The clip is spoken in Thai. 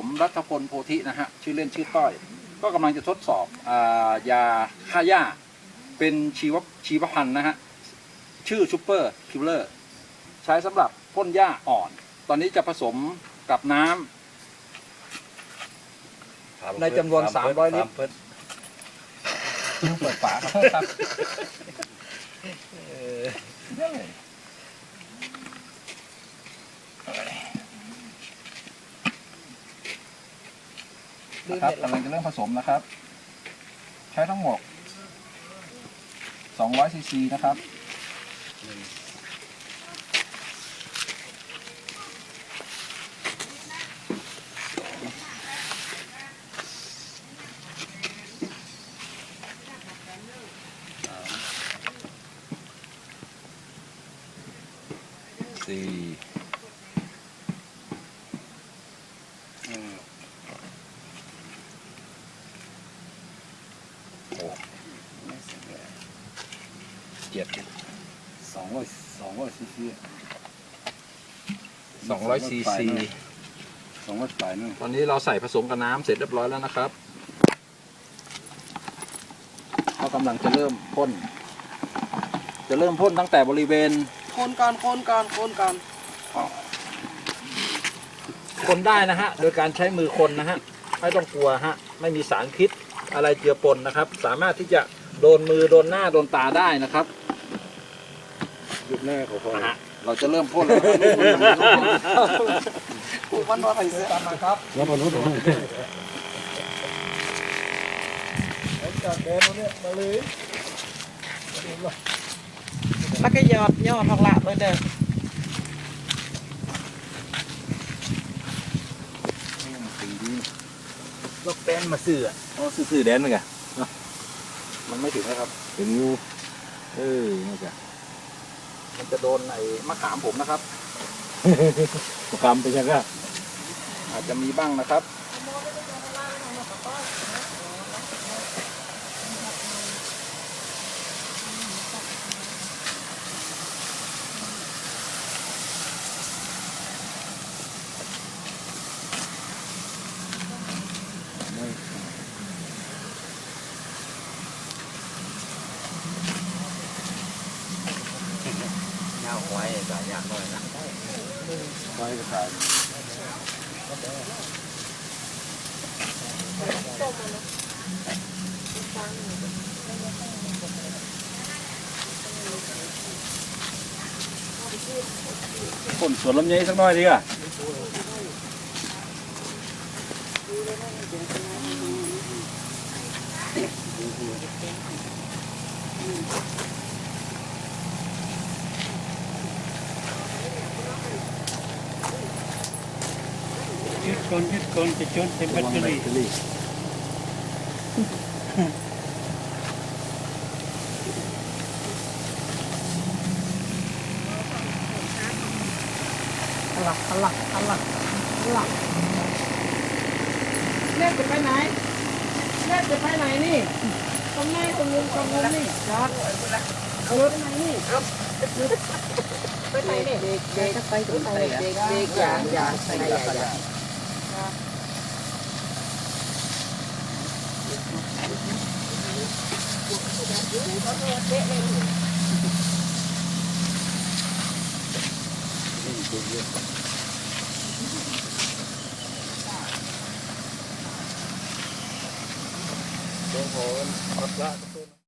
ผมรัฐพลโพธินะฮะชื่อเล่นชื่อต้อย ก็กำลังจะทดสอบอายาฆ่าหญ้า เป็นชีวชีวพันธุ์นะฮะชื่อซูเปอร์คิลเลอร์ใช้สำหรับพ่นหญ้าอ่อน ตอนนี้จะผสมกับน้ำในจำนวน 300 ลิตรเปิดฝาครับ นะครับกำลังจะเริ่มผสมนะครับ ใช้ทั้งหมด200ซีซีนะครับสี่ เจ็ดสองร้อยสองร้อยซีซีสองร้อยซีซีสองร้อยปลายนึงตอนนี้เราใส่ผสมกับน้ำเสร็จเรียบร้อยแล้วนะครับก็กำลังจะเริ่มพ่น จะเริ่มพ่นตั้งแต่บริเวณคนก่อนคนก่อนคนก่อนคนได้นะฮะ โดยการใช้มือคนนะฮะ ไม่ต้องกลัวฮะ ไม่มีสารพิษ อะไรเจือปนนะครับ สามารถที่จะโดนมือโดนหน้าโดนตาได้นะครับยุบหน้าเขาพอเราจะเริ่มพ่นแล้วผูกมันรอไถเสือตามมาครับแล้วพอรู้ตัวจากแดนเนี่ยมาเลยแล้วก็ยอดยอดทองละเลยเด้อ กแป้นมาซื้อโอ้ซื้อแดนมั้งกะมันไม่ถึงนะครับเป็นงูเออนี่กะมันจะโดนไอ้มะขามผมนะครับ ประกำไปใช่ไหมอาจจะมีบ้างนะครับ เงาไว้แต่ยากหน่อยนะไว้กระถางคนสวนลำไยสักหน่อยดีกว่า ก่อนยึดก่อนจะจนเต็มแบตเตอรี่พลักพลักพลักพลักเล็บจะไปไหนเล็บจะไปไหนนี่ตรงไหนตรงนู้นตรงนู้นนี่จอดเอารถไปไหนนี่ไปไหนนี่เด็กเด็กไปตรงไหนเด็กเด็กอย่าอย่าไปไหนอย่า ย่าโอ้โห